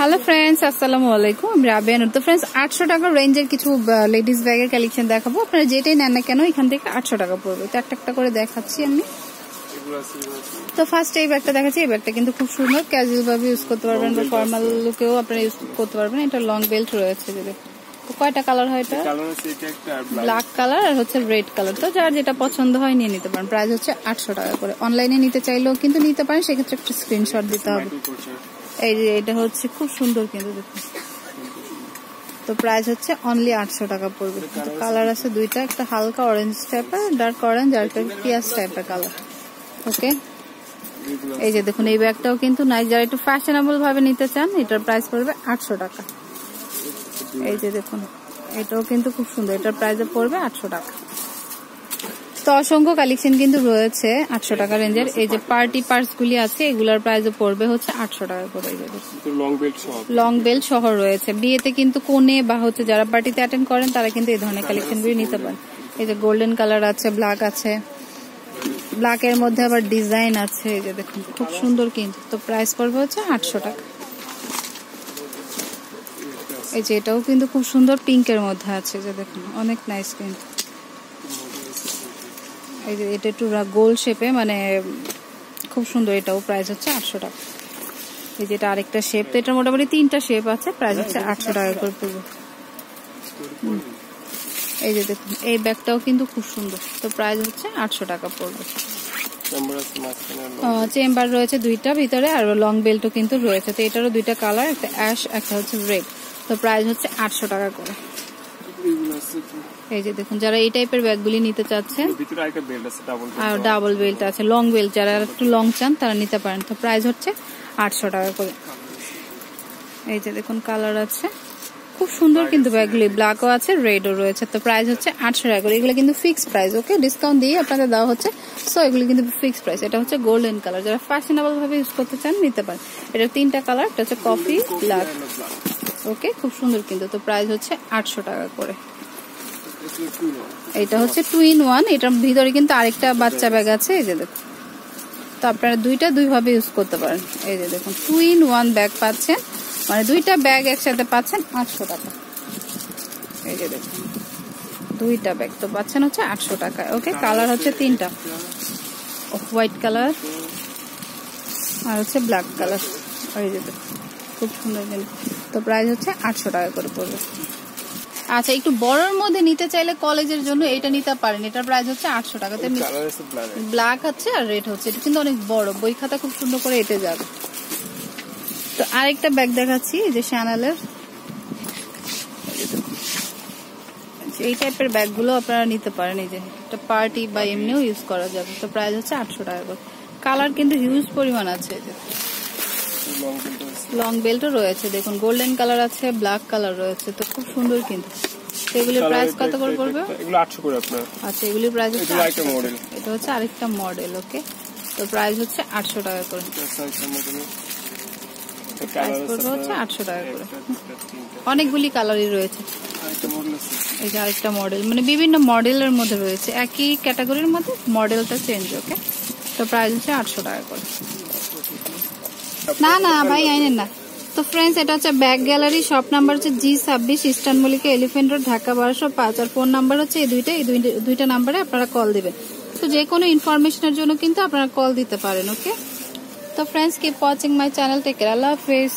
Hello friends আসসালামু আলাইকুম আমি রাবিয়া নুর তো ফ্রেন্ডস আটশো টাকার রেঞ্জের কিছু লেডিস ব্যাগের কালেকশন দেখাবো। আপনারা যেটাই নেন না কেন এখান থেকে আটশো টাকা পড়বে। তো একটা একটা করে দেখাচ্ছি আমি। তো ফার্স্ট এই ব্যাগটা দেখাচ্ছি। এই ব্যাগটা কিন্তু খুব সুন্দর। ক্যাজুয়াল ভাবে ইউজ করতে পারবেন বা ফর্মাল লুকেও আপনারা ইউজ করতে পারবেন। এটা লং বেল্ট রয়েছে যদি তো কয়টা কালার হয় এটা? ব্ল্যাক কালার আর হচ্ছে রেড কালার তো যার যেটা পছন্দ হয় নিয়ে নিতে পারেন। প্রাইস হচ্ছে আটশো টাকা করে। অনলাইনে নিতে চাইলেও কিন্তু নিতে পারেন। সেক্ষেত্রে একটা স্ক্রিনশট দিতে হবে। এই যে এটা হচ্ছে খুব সুন্দর কিন্তু দেখুন তো প্রাইস হচ্ছে অনলি আটশো টাকা পড়বে। কালার আছে দুইটা, একটা হালকা অরেঞ্জ টাইপের ডার্ক অরেঞ্জ আর একটা পিয়াজ টাইপের কালার ওকে এই যে দেখুন, এই ব্যাগটাও কিন্তু নাই যারা একটু ফ্যাশনেবল ভাবে নিতে চান, এটার প্রাইস পড়বে আটশো টাকা। এই যে দেখুন, এটাও কিন্তু খুব সুন্দর। এটার প্রাইস পড়বে আটশো টাকা। তো অসংখ্য কালেকশন কিন্তু রয়েছে আটশো টাকা রেঞ্জের এই যে পার্টি পার্স গুলি আছে এগুলার প্রাইস পড়বে হচ্ছে আটশো টাকা করে লং বেল্ট সহ। রয়েছে। বিয়েতে কিন্তু কোনে বা হচ্ছে যারা পার্টিতে অ্যাটেন্ড করেন তারা কিন্তু এই ধরনের কালেকশন গুলি নিতে পারেন। এই যে গোল্ডেন কালার আছে ব্ল্যাক আছে। ব্ল্যাক এর মধ্যে আবার ডিজাইন আছে এই যে দেখুন খুব সুন্দর কিন্তু। তো প্রাইস পড়বে হচ্ছে আটশো টাকা। এই যে এটাও কিন্তু খুব সুন্দর পিঙ্কের মধ্যে আছে যে দেখুন অনেক নাইস কিন্তু। এই যে এটা একটু গোল শেপে মানে খুব সুন্দর এটাও প্রাইস হচ্ছে আটশো টাকা। এই যেটা আরেকটা শেপ তো এটা মোটামুটি তিনটা শেপ আছে প্রাইস হচ্ছে আটশো টাকা করে পড়বে। এই যে দেখুন এই ব্যাগটাও কিন্তু খুব সুন্দর। তো প্রাইস হচ্ছে আটশো টাকা পড়বে। চেম্বার রয়েছে দুইটা ভিতরে আর লং বেল্টও কিন্তু রয়েছে। তো এটারও দুইটা কালার একটা অ্যাশ একটা হচ্ছে রেড তো প্রাইস হচ্ছে আটশো টাকা করে। এই যে দেখুন যারা এই টাইপের ব্যাগগুলি নিতে চাচ্ছেন আর ডাবল বেল্ট আছে লং বেল্ট যারা একটু লং চান তারা নিতে পারেন। তো প্রাইস হচ্ছে আটশো টাকা করে। এই যে দেখুন কালার আছে। খুব সুন্দর কিন্তু ব্যাগগুলি ব্ল্যাকও আছে রেডও রয়েছে। তো প্রাইস হচ্ছে আটশো টাকা করে। এগুলো কিন্তু ফিক্সড প্রাইস ওকে ডিসকাউন্ট দিয়ে আপনাদের দেওয়া হচ্ছে। সো এগুলি কিন্তু ফিক্সড প্রাইস এটা হচ্ছে গোল্ডেন কালার যারা ফ্যাশনেবল ভাবে ইউজ করতে চান নিতে পারেন। এটা তিনটা কালার এটা হচ্ছে কফি ব্ল্যাক ওকে? খুব সুন্দর কিন্তু। তো প্রাইস হচ্ছে আটশো টাকা করে। এটা হচ্ছে টু ইন ওয়ান এটার ভিতরে কিন্তু আরেকটা বাচ্চা ব্যাগ আছে, এই যে দেখুন তো আপনারা দুইটা দুইভাবে ইউজ করতে পারেন। এই যে দেখুন টু ইন ওয়ান ব্যাগ পাচ্ছেন। মানে দুইটা ব্যাগ একসাথে পাচ্ছেন আটশো টাকা। এই যে দেখুন, দুইটা ব্যাগ তো পাচ্ছেন হচ্ছে আটশো টাকা। ওকে? কালার হচ্ছে তিনটা। হোয়াইট কালার আর হচ্ছে ব্ল্যাক কালার এই যে দেখুন, খুব সুন্দর কিন্তু। তো প্রাইস হচ্ছে আটশো টাকা করে পড়বে। আচ্ছা একটু বড়র মধ্যে নিতে চাইলে কলেজের জন্য এটা নিতে পারেন। এটার প্রাইস হচ্ছে আটশো টাকা। ব্ল্যাক আছে আর রেড হচ্ছে। এটা কিন্তু অনেক বড়। বই খাতা খুব সুন্দর করে এটে যাবে। তো আরেকটা ব্যাগ দেখাচ্ছি যে শ্যানেলের এই টাইপের ব্যাগগুলো আপনারা নিতে পারেন। এই যে এটা পার্টি বা এমনিও ইউজ করা যাবে। তো প্রাইস হচ্ছে আটশো টাকা করে। কালার কিন্তু হিউজ পরিমাণ আছে। এই যে লং বেল্ট বেল্টও রয়েছে দেখুন গোল্ডেন কালার আছে ব্ল্যাক কালার রয়েছে তো খুব সুন্দর কিন্তু। এগুলির প্রাইস কত করে পড়বে? এগুলো 800 করে আপনার। আচ্ছা এগুলির প্রাইস হচ্ছে এটা আরেকটা 800 model। এটা হচ্ছে আরেকটা মডেল ওকে তো প্রাইস হচ্ছে আটশো টাকা করে। হচ্ছে আপনার আটশো টাকা করে। অনেকগুলি কালারই রয়েছে। এই যে আরেকটা মডেল মানে বিভিন্ন মডেলের মধ্যে রয়েছে। একই ক্যাটাগরির মধ্যে মডেলটা চেঞ্জ ওকে তো প্রাইস হচ্ছে আটশো টাকা করে। না না, ভাই, আইনেন না। তো ফ্রেন্ডস এটা হচ্ছে ব্যাক গ্যালারি শপ নাম্বার হচ্ছে জি ছাব্বিশ Eastern Mallika Elephant Road Dhaka বারোশো পাঁচ। আর ফোন নাম্বার হচ্ছে এই দুইটা এই দুইটা- নাম্বারে আপনারা কল দিবেন। তো যে কোনো ইনফরমেশনের জন্য কিন্তু আপনারা কল দিতে পারেন ওকে তো friends keep watching my channel take Allah Hafiz.